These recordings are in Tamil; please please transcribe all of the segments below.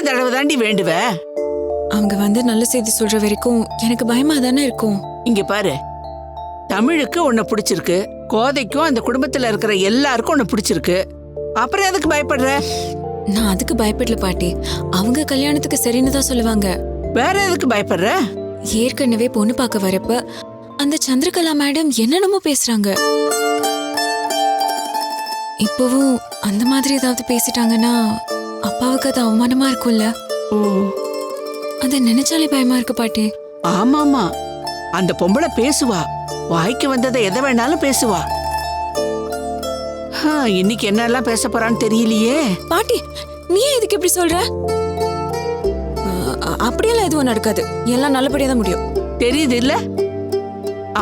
எத்தனை தடவை தாண்டி வேண்டுவ? அவங்க வந்து நல்ல செய்தி சொல்ற வரைக்கும் எனக்கு பயமா தானே இருக்கும். இங்க பாரு. தமிழுக்கு உன்னை பிடிச்சிருக்கு. கோதைக்கும் அந்த குடும்பத்துல இருக்கிற எல்லாருக்கும் உன்னை பிடிச்சிருக்கு. அப்புறம் எதுக்கு பயப்படுற? நான் அதுக்கு பயப்படல பாட்டி. அவங்க கல்யாணத்துக்கு சரின்னு தான் சொல்லுவாங்க. வேற எதுக்கு பயப்படுற? ஏற்கனவே பொண்ணு பார்க்க வரப்ப அந்த சந்திரகலா மேடம் என்னென்னமோ பேசுறாங்க. இப்பவும் அந்த மாதிரி ஏதாவது பேசிட்டாங்கன்னா அப்பாவுக்கு அது அவமானமா இருக்கும்ல? அதை நினைச்சாலே பயமா இருக்கு பாட்டி. ஆமாமா அந்த பொம்பளை பேசுவா. வாய்க்கு வந்ததை எதை வேணாலும் பேசுவா. இன்னைக்கு என்னெல்லாம் பேச போறான்னு தெரியலையே. பாட்டி நீ இதுக்கு இப்படி சொல்ற? அப்படியெல்லாம் எதுவும் நடக்காது. எல்லாம் நல்லபடியா தான் முடியும். தெரியுது இல்ல?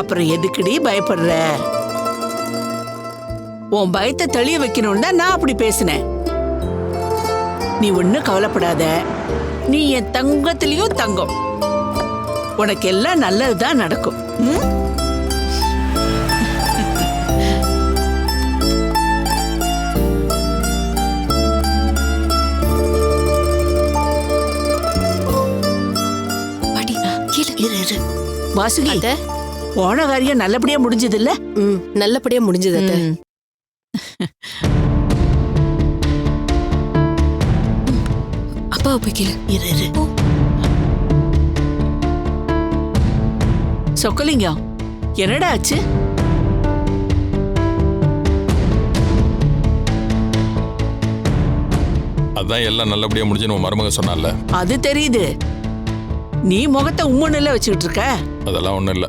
அப்புறம் எதுக்குடி பயப்படுற? உன் பயத்தை தெளிய வைக்கணும்னு தான் நான் அப்படி பேசினேன். நீ ஒன்னும் கவலைப்படாத. நீ என் தங்கத்திலயும் தங்கம். உனக்கு எல்லாம் நல்லதுதான் நடக்கும். வாசுகி போன காரியம் நல்லபடியா முடிஞ்சது இல்ல? நல்லபடியா முடிஞ்சது அத்தை அப்பாவை போய் கேளு இரு. இரு சொக்கலிங்கம் என்னடா ஆச்சு? அதான் எல்லாம் நல்லபடியா முடிஞ்சுன்னு உன் மருமக சொன்னால அது தெரியுது. நீ முகத்தை உம்முன்னுல வச்சுக்கிட்டு இருக்க. அதெல்லாம் ஒண்ணும் இல்ல.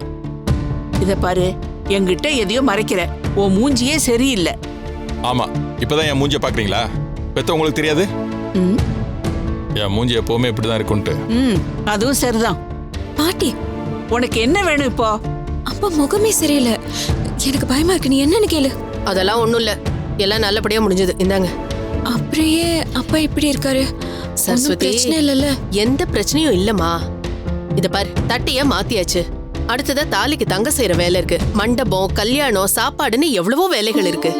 இத பாரு என்கிட்ட எதையோ மறைக்கிற. உன் மூஞ்சியே சரியில்லை. ஆமா இப்பதான் என் மூஞ்சிய பாக்குறீங்களா? பெத்த உங்களுக்கு தெரியாது? ம், என் மூஞ்சி எப்பவுமே இப்படிதான் இருக்குன்ட்டு ம், அதுவும் சரிதான். பாட்டி உனக்கு என்ன வேணும் இப்போ? அப்பா முகமே சரியில்லை. எனக்கு பயமா இருக்கு. நீ என்னன்னு கேளு. அதெல்லாம் ஒண்ணும் இல்ல. எல்லாம் நல்லபடியா முடிஞ்சது. இந்தாங்க. அப்படியே அப்பா இப்படி இருக்காரு. சரஸ்வதி பிரச்சனை இல்லைல்ல. எந்த பிரச்சனையும் இல்லம்மா. இத பாரு தட்டிய மாத்தியாச்சு. அடுத்ததா தாலிக்கு தங்க செய்யற வேலை இருக்கு. மண்டபம் கல்யாணம் சாப்பாடுன்னு எவ்வளவோ வேலைகள் இருக்கு.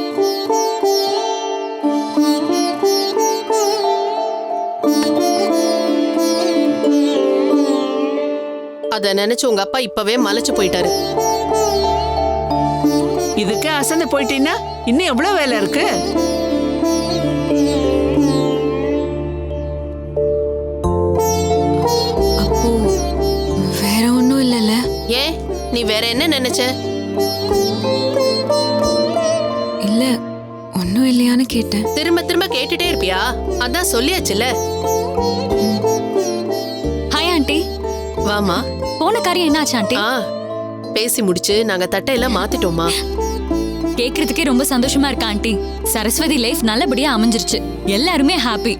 அத நினைச்சு உங்க அப்பா இப்பவே மலைச்சு போயிட்டாரு. இதுக்கு அசந்து போயிட்டீன்னா இன்னும் எவ்வளவு வேலை இருக்கு? அப்போ வேற ஒண்ணும் இல்லைல்ல? ஏன்? நீ வேற என்ன நினைச்ச? இல்ல ஒண்ணும் இல்லையான்னு கேட்டேன். திரும்ப திரும்ப கேட்டுட்டே இருப்பியா? அதான் சொல்லியாச்சுல ஹாய் ஆண்டி. வாமா போன காரியம் என்னாச்சு ஆண்டி? ஆ பேசி முடிச்சு நாங்க தட்டையெல்லாம் மாத்திட்டோமா கேக்குறதுக்கே ரொம்ப சந்தோஷமா இருக்கா ஆண்டி? சரஸ்வதி லைஃப் நல்லபடியா அமைஞ்சிருச்சு. எல்லாருமே ஹாப்பி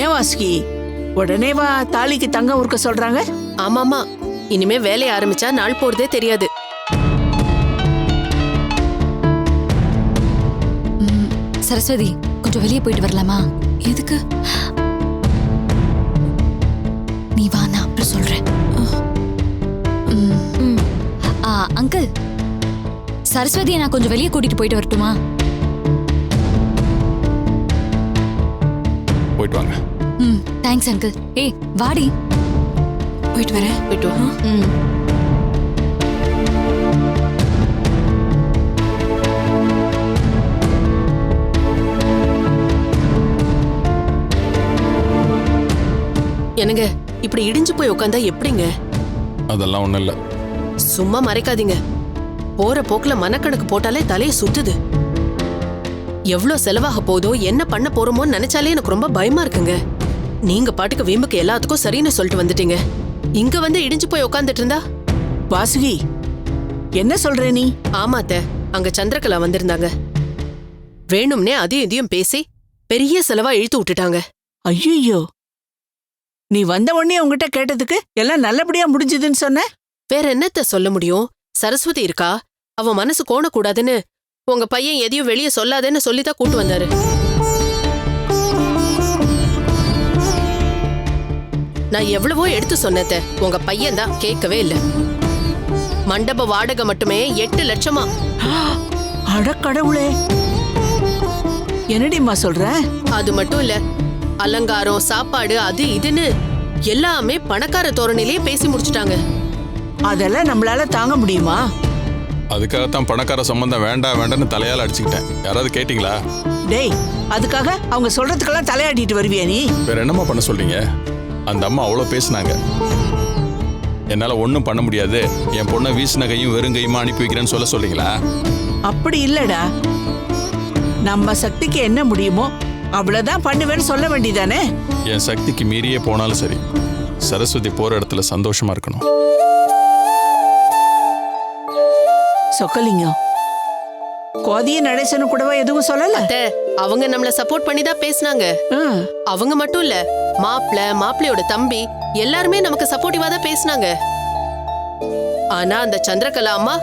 ஏன் வாசுகி? உடனே வா தாலிக்கு தங்கம் உருக்க சொல்றாங்க? ஆமாமா இனிமே வேலைய ஆரம்பிச்சா நாள் போறதே தெரியாது. சரஸ்வதி கொஞ்சம் வெளியே போயிட்டு வரலாமா? எதுக்கு? சரஸ்வதியை நான் கொஞ்சம் வெளியே கூட்டிட்டு போயிட்டு வரட்டுமா? போயிட்டு வாங்க. ம் தேங்க்ஸ் அங்கிள் ஏய் வாடி. போயிட்டு வரேன். போயிட்டு வா. ம். என்னங்க இப்படி இடிஞ்சு போய் உட்காந்தா எப்படிங்க? அதெல்லாம் ஒண்ணும் இல்ல. சும்மா மறைக்காதீங்க. போற போக்குல மனக்கணக்கு போட்டாலே தலைய சுத்துது. எவ்வளவு செலவாக போதோ என்ன பண்ண போறோமோன்னு நினைச்சாலே எனக்கு ரொம்ப பயமா இருக்குங்க. நீங்க பாட்டுக்கு வீம்புக்கு எல்லாத்துக்கும் சரின்னு சொல்லிட்டு வந்துட்டீங்க. இங்க வந்து இடிஞ்சு போய் உட்காந்துட்டு இருந்தா? வாசுகி என்ன சொல்ற நீ? ஆமாத்த அங்க சந்திரகலா வந்திருந்தாங்க. வேணும்னே அதையும் இதையும் பேசி பெரிய செலவா இழுத்து விட்டுட்டாங்க. ஐயோ நீ வந்த உடனே உங்ககிட்ட கேட்டதுக்கு எல்லாம் நல்லபடியா முடிஞ்சதுன்னு சொன்ன? வேற என்னத்த சொல்ல முடியும்? சரஸ்வதி இருக்கா? அவ மனசு கோணக்கூடாதுன்னு உங்க பையன் எதையும் வெளியே சொல்லாதேன்னு சொல்லிதான் கூட்டு வந்தாரு. நான் எவ்வளவோ எடுத்து சொன்னேத்த உங்க பையன் தான் கேட்கவே இல்ல. மண்டப வாடகை மட்டுமே எட்டு லட்சமா. அட கடவுளே. என்னடிம்மா சொல்ற? அது மட்டும் இல்ல அலங்காரம் சாப்பாடு அது இதுன்னு எல்லாமே பணக்கார தோரணையிலேயே பேசி முடிச்சிட்டாங்க. அதெல்லாம் நம்மளால தாங்க முடியுமா? அதுக்காகத்தான் பணக்கார சம்பந்தம் வேண்டாம் வேண்டாம்னு தலையால் அடிச்சுக்கிட்டேன். யாராவது கேட்டிங்களா? டேய் அதுக்காக அவங்க சொல்றதுக்கெல்லாம் தலையாடிட்டு வருவியா நீ? வேற என்னம்மா பண்ண சொல்றீங்க? அந்த அம்மா அவ்வளோ பேசுனாங்க. என்னால் ஒன்றும் பண்ண முடியாது. என் பொண்ணை வீசின கையும் வெறும் கையுமா அனுப்பி வைக்கிறேன்னு சொல்ல சொல்றீங்களா? அப்படி இல்லடா. நம்ம சக்திக்கு என்ன முடியுமோ அவ்வளவுதான் பண்ணுவேன்னு சொல்ல வேண்டியதானே? என் சக்திக்கு மீறியே போனாலும் சரி. சரஸ்வதி போகிற இடத்துல சந்தோஷமா இருக்கணும். சொக்கலிங்கம் கோதிய நடேசனு கூடவா எதுவும் சொல்லல? அத்தை, அவங்க நம்மள சப்போர்ட் பண்ணி தான் பேசுனாங்க அவங்க மட்டும் இல்ல மாப்பிள மாப்பிளையோட தம்பி எல்லாருமே நமக்கு சப்போர்ட்டிவா தான் பேசுனாங்க. ஆனா அந்த சந்திரகலா அம்மா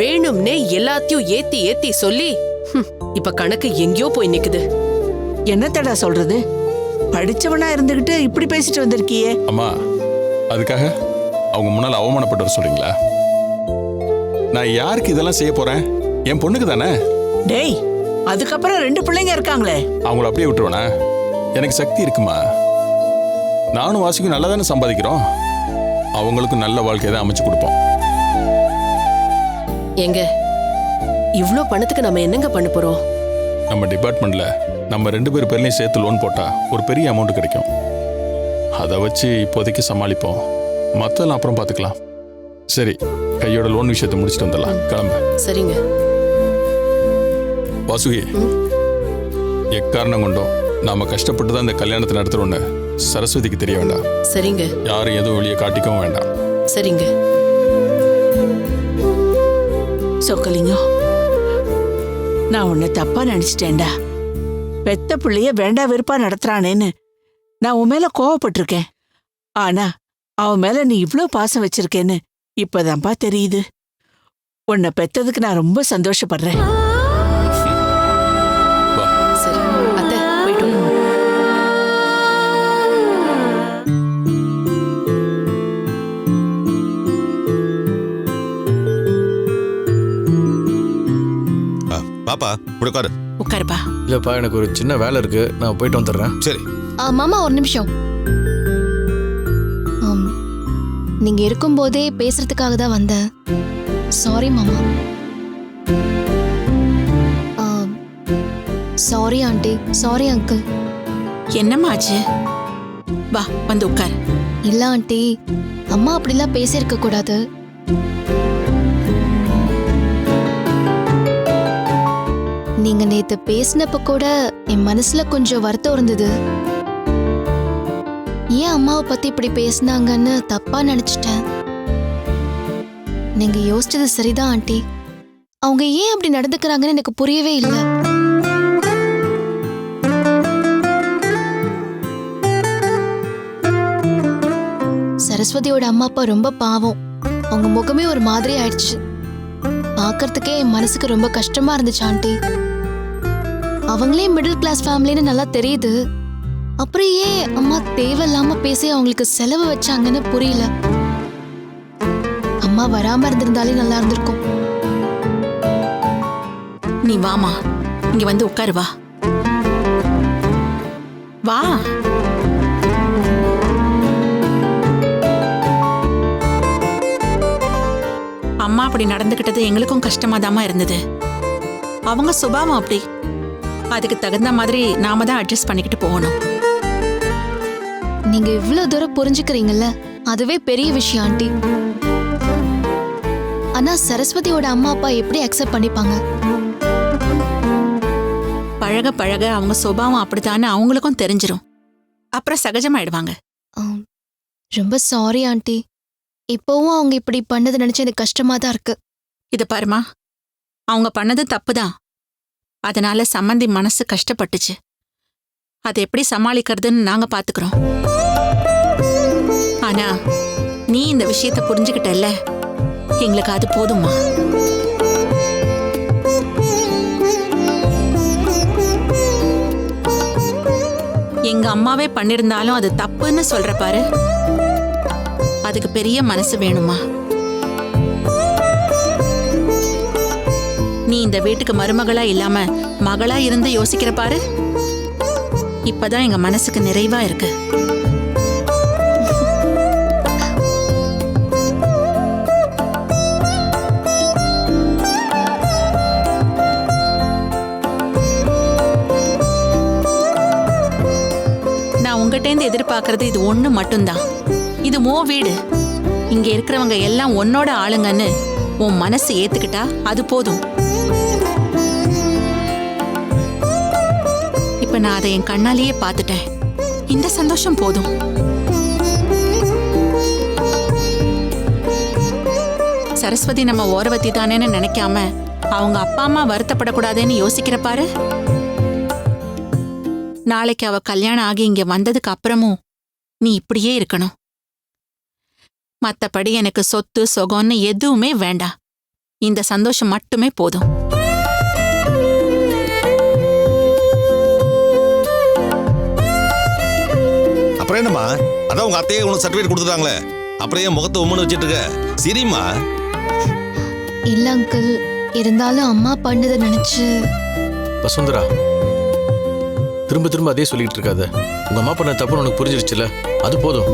வேணும்னே எல்லாத்தையும் ஏத்தி ஏத்தி சொல்லி ஹம், இப்ப கணக்கு எங்கேயோ போய் நிக்குது. என்னத்தடா சொல்றது? படிச்சவனா இருந்துகிட்டு இப்படி பேசிட்டு வந்திருக்கியே. அம்மா அதுக்காக அவங்க முன்னால் அவமானப்பட்டு வர சொல்றீங்களா? நான் யாருக்கு இதெல்லாம் செய்ய போறேன்? என் பொண்ணுக்கு தானே? டேய் அதுக்கப்புறம் ரெண்டு பிள்ளைங்க இருக்காங்களே. அவங்கள அப்படியே விட்டுருவேனா? எனக்கு சக்தி இருக்குமா? நானும் வாசிக்கும் நல்லா தானே சம்பாதிக்கிறோம்? அவங்களுக்கும் நல்ல வாழ்க்கையை தான் அமைச்சு கொடுப்போம். எங்க? இவ்ளோ பணத்துக்கு நம்ம என்னங்க பண்ண போறோம்? நம்ம டிபார்ட்மெண்ட்ல நம்ம ரெண்டு பேர் பேர்லையும் சேர்த்து லோன் போட்டா ஒரு பெரிய அமௌண்ட் கிடைக்கும். அதை வச்சு இப்போதைக்கு சமாளிப்போம். மற்றெல்லாம் அப்புறம் பார்த்துக்கலாம். சரி கையோட லோன் விஷயத்தை முடிச்சுட்டு வந்துடலாம். கிளம்பு. சரிங்க. வாசுகி எக்காரணம் கொண்டோம் நாம கஷ்டப்பட்டு தான் இந்த கல்யாணத்தை நடத்துறோன்னு சரஸ்வதிக்கு தெரிய வேண்டாம். சரிங்க. யாரும் எதுவும் வெளியே காட்டிக்கவும் வேண்டாம். சரிங்க. சொக்கலிங்கம் நான் உன்னை தப்பா நினைச்சிட்டேன்டா. பெத்த பிள்ளைய வேண்டா வெறுப்பா நடத்துறானேன்னு நான் உன் மேல கோவப்பட்டிருக்கேன். ஆனா அவன் மேல நீ இவ்ளோ பாசம் வச்சிருக்கேன்னு இப்பதான்ப்பா தெரியுது. உன்னை பெத்ததுக்கு நான் ரொம்ப சந்தோஷப்படுறேன். வா. சரி அத்தை போயிட்டு வாங்க. ஆ, பாப்பா இப்படி உட்காரு. உட்காருப்பா. இல்லைப்பா எனக்கு ஒரு சின்ன வேலை இருக்கு. நான் போயிட்டு வந்துடுறேன். சரி. ஆ, மாமா ஒரு நிமிஷம். நீங்க இருக்கும்போதே பேசுறதுக்காக தான் வந்தேன் சாரி மாமா. Sorry aunty. சாரி அங்கிள் என்னம்மா ஆச்சு வா வந்து உட்கார். இல்ல ஆண்டி. அம்மா அப்படிலாம் பேசியிருக்க கூடாது. நீங்க நேத்து பேசினப்ப கூட என் மனசுல கொஞ்சம் வருத்தம் இருந்தது. ஏன் அம்மாவை பத்தி இப்படி பேசுனாங்கன்னு தப்பா நினைச்சிட்டேன். நீங்க யோசிச்சது சரிதான் ஆண்டி. அவங்க ஏன் அப்படி நடந்துக்கிறாங்கன்னு எனக்கு புரியவே இல்லை. சரஸ்வதியோட அம்மா அப்பா ரொம்ப பாவம். அவங்க முகமே ஒரு மாதிரி ஆயிடுச்சு. பார்க்கறதுக்கே என் மனசுக்கு ரொம்ப கஷ்டமா இருந்துச்சு ஆண்டி. அவங்களே மிடில் கிளாஸ் ஃபேமிலின்னு நல்லா தெரியுது. அப்புறம் ஏன் அம்மா தேவையில்லாம பேசி அவங்களுக்கு செலவு வச்சாங்கன்னு புரியல? அம்மா வராம இருந்திருந்தாலே நல்லா இருந்திருக்கும். நீ வாமா. இங்க வந்து உட்காரு வா. வா. அம்மா அப்படி நடந்துக்கிட்டது எங்களுக்கும் கஷ்டமா இருந்தது. அவங்க சுபாவம் அப்படி. அதுக்கு தகுந்த மாதிரி நாம தான் அட்ஜஸ்ட் பண்ணிக்கிட்டு போகணும். நீங்க இவ்வளவு தூரம் புரிஞ்சுக்கிறீங்கல்ல? அதுவே பெரிய விஷயம் ஆண்டி. ஆனா சரஸ்வதியோட அம்மா அப்பா எப்படி அக்செப்ட் பண்ணிப்பாங்க? பழக பழக அவங்க சுபாவம் அப்படித்தான்னு அவங்களுக்கும் தெரிஞ்சிரும். அப்புறம் சகஜமாயிடுவாங்க. ரொம்ப சாரி ஆண்டி. இப்போவும் அவங்க இப்படி பண்ணது நினைச்சு எனக்கு கஷ்டமா தான் இருக்கு. இது பாருமா அவங்க பண்ணது தப்புதான். அதனால சம்மந்தி மனசு கஷ்டப்பட்டுச்சு. அதை எப்படி சமாளிக்கிறதுன்னு நாங்க பாத்துக்கிறோம். ஆனா நீ இந்த விஷயத்தை புரிஞ்சுக்கிட்டல்ல? எங்களுக்கு அது போதுமா எங்க அம்மாவே பண்ணிருந்தாலும் அது தப்புன்னு சொல்ற பாரு. அதுக்கு பெரிய மனசு வேணுமா நீ இந்த வீட்டுக்கு மருமகளா இல்லாம மகளா இருந்து யோசிக்கிற பாரு. இப்பதான் எங்க மனசுக்கு நிறைவா இருக்கு. நான் உங்ககிட்டேருந்து எதிர்பார்க்கறது இது ஒண்ணு மட்டும்தான். இது மோ வீடு. இங்க இருக்கிறவங்க எல்லாம் உன்னோட ஆளுங்கன்னு உன் மனசு ஏத்துக்கிட்டா அது போதும். நான் அதை என் கண்ணாலேயே பார்த்துட்டேன். இந்த சந்தோஷம் போதும். சரஸ்வதி நம்ம ஓரவத்தி தானேன்னு நினைக்காம அவங்க அப்பா அம்மா வருத்தப்படக்கூடாதுன்னு யோசிக்கிற பாரு. நாளைக்கு அவ கல்யாணம் ஆகி இங்க வந்ததுக்கு அப்புறமும் நீ இப்படியே இருக்கணும். மத்தபடி எனக்கு சொத்து சொகம்னு எதுவுமே வேண்டாம். இந்த சந்தோஷம் மட்டுமே போதும். என்னம்மா? அதான் உங்க அத்தையே உனக்கு சர்டிஃபிகேட் கொடுத்துட்டாங்களே. அப்புறம் ஏன் முகத்தை உம்முன்னு வச்சிட்டு இருக்க? சரிம்மா. இல்ல அங்கிள் இருந்தாலும் அம்மா பண்ணதை நினைச்சு வசுந்தரா திரும்ப திரும்ப அதே சொல்லிட்டு இருக்காத. உங்க அம்மா பண்ண தப்புன்னு உனக்கு புரிஞ்சிருச்சுல? அது போதும்.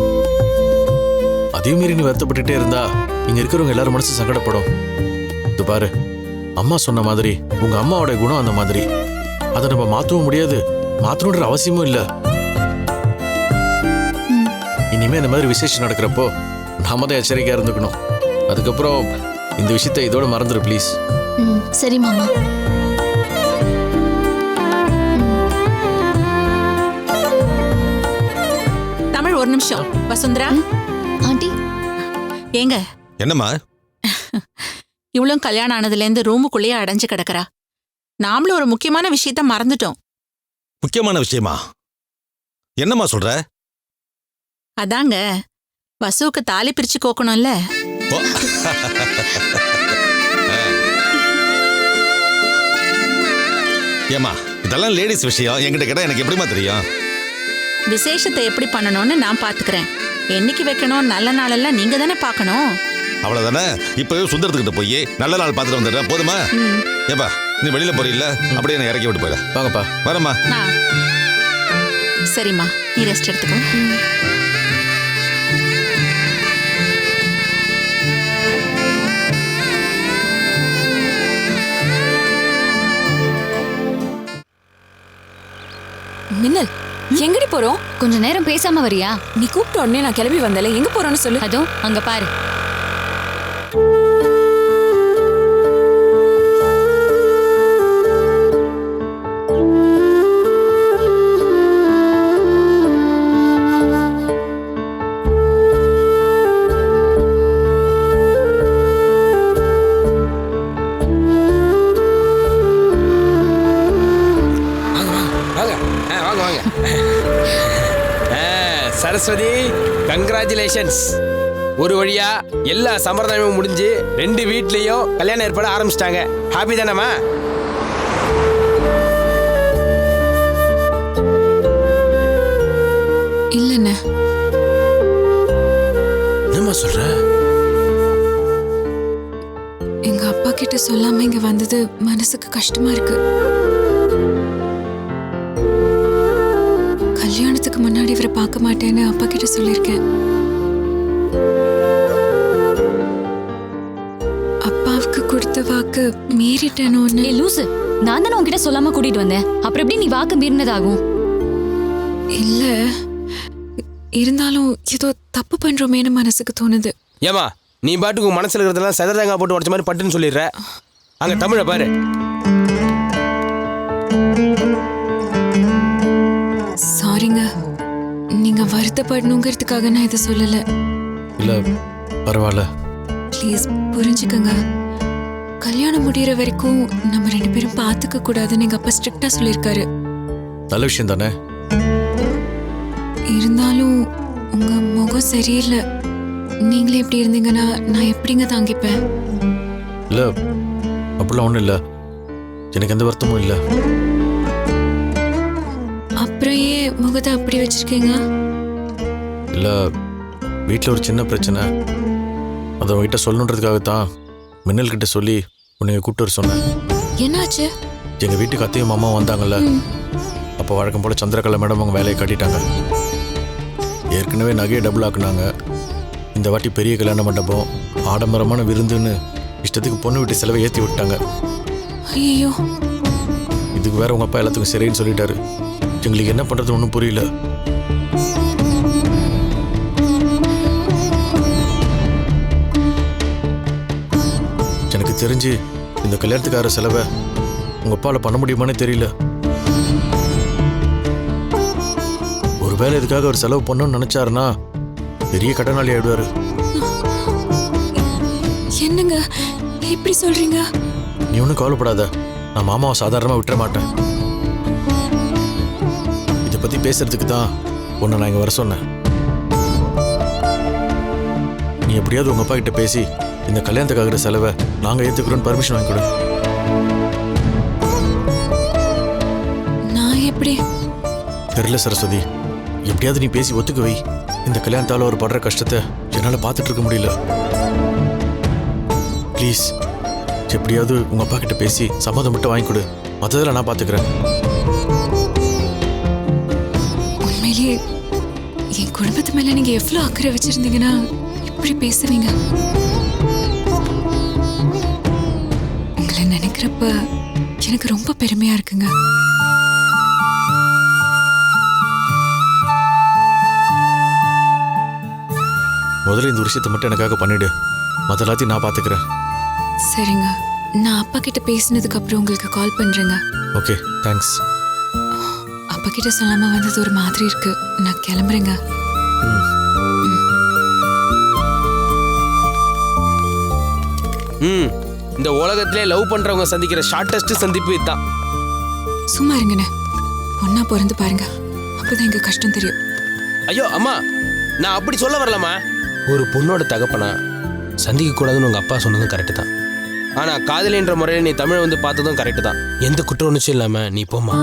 அதே மீறி நீ வருத்தப்பட்டுட்டே இருந்தா இங்க இருக்கிறவங்க எல்லாரும் மனசு சங்கடப்படும். இது பாரு அம்மா சொன்ன மாதிரி உங்க அம்மாவோட குணம் அந்த மாதிரி. அதை நம்ம மாத்தவும் முடியாது. மாத்தணுன்ற அவசியமும் இல்ல. இனிமே இந்த மாதிரி விசேஷம் நடக்கிறப்போ நாம தான் எச்சரிக்கையா இருந்துக்கணும். அதுக்கப்புறம் இந்த விஷயத்தை இதோட மறந்துடு ப்ளீஸ் ம் சரி மாமா. தமிழ் ஒரு நிமிஷம். வசுந்தரா? ஆண்டி. ஏங்க. என்னம்மா? இவளும் கல்யாணம் ஆனதுலேருந்து ரூமுக்குள்ளேயே அடைஞ்சு கிடக்குறா. நாமளும் ஒரு முக்கியமான விஷயத்த மறந்துட்டோம். முக்கியமான விஷயமா? என்னம்மா சொல்ற? அதாங்க வசுவுக்கு தாலி பிரிச்சு கோக்கணும்ல. ஓ. ஏம்மா இதெல்லாம் லேடிஸ் விஷயம். என்கிட்ட கேட்டா எனக்கு எப்படிம்மா தெரியும்? விசேஷத்தை எப்படி பண்ணணும்னு நான் பாத்துக்கிறேன். என்னைக்கு வைக்கணும் நல்ல நாளெல்லாம் நீங்க தானே பார்க்கணும் அவ்வளவுதானே? இப்பவே சுந்தரத்துக்கிட்ட போய் நல்ல நாள் பார்த்துட்டு வந்துடுறேன். போதுமா? ஏப்பா நீ வெளியில போறீல்ல? அப்படியே என்னை இறக்கி விட்டு போயிட. வாங்கப்பா. வரேம்மா. நான். சரிம்மா நீ ரெஸ்ட் எடுத்துக்கோ. மின்னல் எங்கடி போறோம்? கொஞ்ச நேரம் பேசாம வரியா? நீ கூப்பிட்ட உடனே நான் கிளம்பி வந்தல எங்க போறோம்னு சொல்லு. அதோ அங்க பாரு. கங்க்ராச்சுலேஷன்ஸ் ஒரு வழியா எல்லா சம்பிரதாயமும் முடிஞ்சு ரெண்டு வீட்லயும் கல்யாணம் ஏற்பாடு ஆரம்பிச்சிட்டாங்க. ஹாப்பி தானேம்மா? இல்லண்ணே. என்னம்மா சொல்ற? எங்க அப்பா கிட்ட சொல்லாம இங்க வந்தது மனசுக்கு கஷ்டமா இருக்கு. கல்யாணத்துக்கு முன்னாடி இவரை பார்க்க மாட்டேன்னு அப்பா கிட்ட சொல்லியிருக்கேன். வாக்கு மீறிட்டேனோன்னு ஏ லூசு. நான் தானே உன்கிட்ட சொல்லாம கூட்டிட்டு வந்தேன். அப்புறம் எப்படி நீ வாக்கு மீறினதாகும்? இல்ல. இருந்தாலும் ஏதோ தப்பு பண்றோமேன்னு மனசுக்கு தோணுது. ஏமா நீ பாட்டுக்கு உன் மனசுல இருக்கிறதெல்லாம் செதறங்காய் போட்டு உடச்ச மாதிரி பட்டுன்னு சொல்லிடுற? அங்க தமிழை பாரு. சாரிங்க நீங்க வருத்தப்படணுங்கிறதுக்காக நான் இதை சொல்லல. இல்ல பரவாயில்ல. ப்ளீஸ் புரிஞ்சுக்கங்க. கல்யாணம் முடியிற வரைக்கும் நம்ம ரெண்டு பேரும் பார்த்துக்க கூடாதுன்னு எங்க அப்பா ஸ்ட்ரிக்டா சொல்லியிருக்காரு. நல்ல விஷயம் தானே? இருந்தாலும் உங்க முகம் சரியில்லை. நீங்களே இப்படி இருந்தீங்கன்னா நான் எப்படிங்க தாங்கிப்பேன்? இல்ல அப்படிலாம் ஒண்ணும் இல்ல. எனக்கு எந்த வருத்தமும் இல்ல. அப்புறம் ஏன் முகத்தை அப்படி வச்சிருக்கீங்க? இல்ல வீட்டில் ஒரு சின்ன பிரச்சனை. அதை உங்ககிட்ட சொல்லணுன்றதுக்காக தான் மின்னல் கிட்ட சொல்லி உன்னை கூப்பிட்டு வர சொன்னேன். என்னாச்சு? எங்க வீட்டுக்கு அத்தையும் மாமாவும் வந்தாங்கல்ல. அப்ப வழக்கம் போல் சந்திரகலா மேடம் அவங்க வேலையை கட்டிட்டாங்க. ஏற்கனவே நகையை டபுள் ஆக்குனாங்க. இந்த வாட்டி பெரிய கல்யாண மண்டபம் ஆடம்பரமான விருந்துன்னு இஷ்டத்துக்கு பொண்ணு வீட்டு செலவை ஏற்றி விட்டாங்க. ஐயோ இதுக்கு வேற உங்க அப்பா எல்லாத்துக்கும் சரின்னு சொல்லிட்டாரு. எங்களுக்கு என்ன பண்றது ஒன்றும் புரியல. எனக்கு தெரிஞ்சு இந்த கல்யாணத்துக்கார செலவை உங்க அப்பால பண்ண முடியுமானே தெரியல. ஒருவேளை இதுக்காக ஒரு செலவு பண்ணணும்னு நினைச்சாருன்னா பெரிய கடனாளி ஆயிடுவாரு. என்னங்க? இப்படி சொல்றீங்க? நீ ஒன்றும் கவலைப்படாத. நான் மாமாவை சாதாரணமாக விட்டுற மாட்டேன். இதை பற்றி பேசுறதுக்கு தான் உன்னை நான் இங்கே வர சொன்னேன். நீ எப்படியாவது உங்கள் அப்பா கிட்ட பேசி இந்த கல்யாணத்துக்காகிற செலவை நாங்கள் ஏற்றுக்கிறோன்னு பர்மிஷன் வாங்கி கொடு. நான் எப்படி? தெரியல சரஸ்வதி. எப்படியாவது நீ பேசி ஒத்துக்க வை. இந்த கல்யாணத்தால் அவர் படுற கஷ்டத்தை என்னால் பார்த்துட்டு இருக்க முடியல. ப்ளீஸ் எப்படியாவது உங்கள் அப்பா கிட்ட பேசி சம்மதம் மட்டும் வாங்கி கொடு. மற்றதெல்லாம் நான் பார்த்துக்கிறேன். உண்மையிலேயே என் குடும்பத்து மேல நீங்க எவ்வளவு அக்கறை வச்சிருந்தீங்கன்னா இப்படி பேசுவீங்க எனக்கு ரொம்ப பெருமையா இருக்குங்க. முதல்ல இந்த விஷயத்தை மட்டும் எனக்காக பண்ணிடு. மற்ற எல்லாத்தையும் நான் பார்த்துக்கிறேன் சரிங்க. நான் அப்பா கிட்ட பேசினதுக்கு அப்புறம் உங்களுக்கு கால் பண்றேங்க. Okay thanks. அப்பா கிட்ட சொல்லாம வந்தது ஒரு மாதிரி இருக்கு. நான் கிளம்புறேங்க. ம். இந்த உலகத்திலே லவ் பண்றவங்க சந்திக்கிற ஷார்ட்டஸ்ட் சந்திப்பு இதுதான். சும்மா இருங்கண்ணே. பொண்ணா பிறந்து பாருங்க. அப்பதான் எங்க கஷ்டம் தெரியும். ஐயோ அம்மா நான் அப்படி சொல்ல வரலம்மா. ஒரு பொண்ணோட தகப்பனா சந்திக்க கூடாதுன்னு உங்க அப்பா சொன்னதும் கரெக்டு தான். ஆனா காதலின்ற முறையில் நீ தமிழை வந்து பார்த்ததும் கரெக்டு தான். எந்த குற்ற உணர்ச்சியும் இல்லாம நீ போம்மா.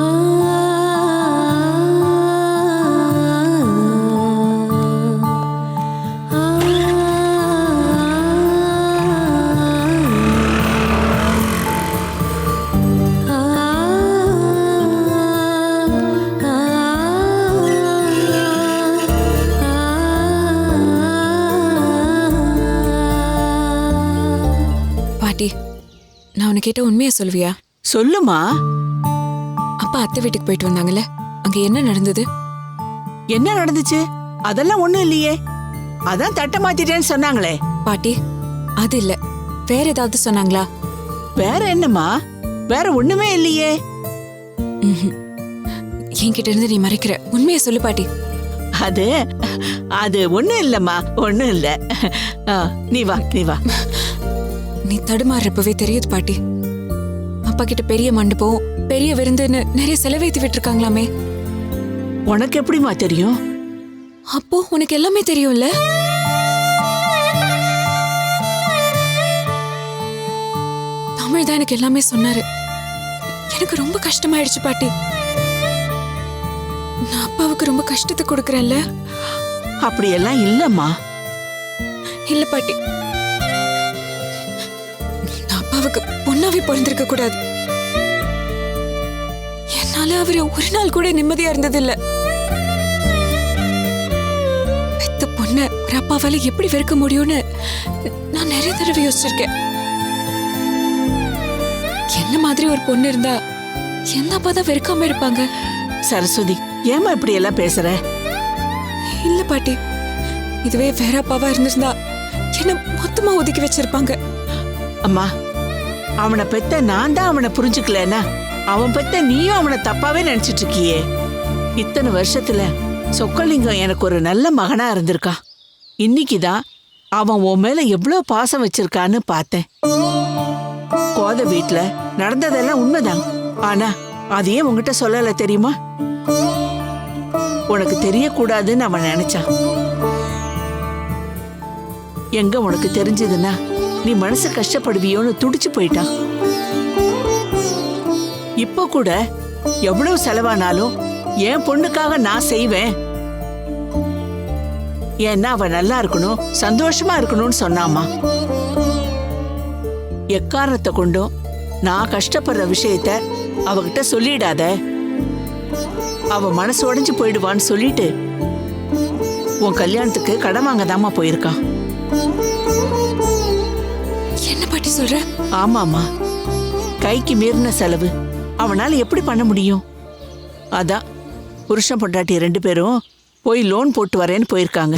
உண்மையா சொல்வியா? சொல்லுமா? அப்பா அத்தை வீட்டுக்கு போயிட்டு வந்தாங்கல்ல அங்க என்ன நடந்தது? என்ன நடந்துச்சு? அதெல்லாம் ஒண்ணும் இல்லையே. அதான் தட்டை மாத்திட்டேன்னு சொன்னாங்களே. பாட்டி அது இல்ல. வேற ஏதாவது சொன்னாங்களா? வேற என்னம்மா? வேற ஒண்ணுமே இல்லையே. என்கிட்ட இருந்து நீ மறைக்கிற. உண்மையை சொல்லு பாட்டி. அது அது ஒண்ணும் இல்லம்மா. ஒண்ணும் இல்ல. நீ வா நீ வா. நீ தடுமாறுறப்பவே தெரியுது பாட்டி. அப்பா கிட்ட பெரிய மண்டபம் பெரிய விருந்துன்னு நிறைய செலவேத்தி விட்டுருக்காங்களாமே. உனக்கு எப்படிம்மா தெரியும்? அப்போ உனக்கு எல்லாமே தெரியும்ல? தமிழ் தான் எனக்கு எல்லாமே சொன்னாரு. எனக்கு ரொம்ப கஷ்டமாயிடுச்சு பாட்டி. நான் அப்பாவுக்கு ரொம்ப கஷ்டத்தை கொடுக்கறேன்ல? அப்படியெல்லாம் இல்லம்மா. இல்ல பாட்டி. அப்பாவுக்கு பொண்ணாவே பிறந்திருக்க கூடாது. என்னால அவரு ஒரு நாள் கூட நிம்மதியா இருந்தது இல்ல பெத்த பொண்ண ஒரு அப்பாவால எப்படி வெறுக்க முடியும்னு நான் நிறைய தடவை யோசிச்சிருக்கேன். என்ன மாதிரி ஒரு பொண்ணு இருந்தா எந்த அப்பா தான் வெறுக்காம இருப்பாங்க? சரஸ்வதி ஏமா இப்படி எல்லாம் பேசுற? இல்ல பாட்டி இதுவே வேற அப்பாவா இருந்திருந்தா என்ன மொத்தமா ஒதுக்கி வச்சிருப்பாங்க. அம்மா அவனை பெத்த நான் தான் அவனை புரிஞ்சுக்கலனா அவன் பெத்த நீயும் அவனை தப்பாவே நினைச்சிட்டு இருக்கியே இத்தனை வருஷத்துல சொக்கலிங்கம் எனக்கு ஒரு நல்ல மகனா இருந்திருக்கான். இன்னைக்குதான் அவன் உன் மேல எவ்வளவு பாசம் வச்சிருக்கான்னு பார்த்தேன். கோத வீட்டுல நடந்ததெல்லாம் உண்மைதான். ஆனா அதையே உன்கிட்ட சொல்லல தெரியுமா? உனக்கு தெரியக்கூடாதுன்னு அவன் நினைச்சான். எங்க உனக்கு தெரிஞ்சதுன்னா நீ மனசு கஷ்டப்படுவியோன்னு துடிச்சு போயிட்டா? இப்போ கூட எவ்வளவு செலவானாலும் என் பொண்ணுக்காக நான் செய்வேன். ஏன்னா அவ நல்லா இருக்கணும் சந்தோஷமா இருக்கணும்னு சொன்னாமா? எக்காரணத்தை கொண்டும் நான் கஷ்டப்படுற விஷயத்த அவகிட்ட சொல்லிடாத. அவ மனசு உடைஞ்சு போயிடுவான்னு சொல்லிட்டு உன் கல்யாணத்துக்கு கடன் வாங்க போயிருக்கான் என்ன பாட்டி சொல்ற? ஆமாமா கைக்கு மீறின செலவு. அவனால எப்படி பண்ண முடியும்? அதான் புருஷன் பொண்டாட்டி ரெண்டு பேரும் போய் லோன் போட்டு வரேன்னு போயிருக்காங்க.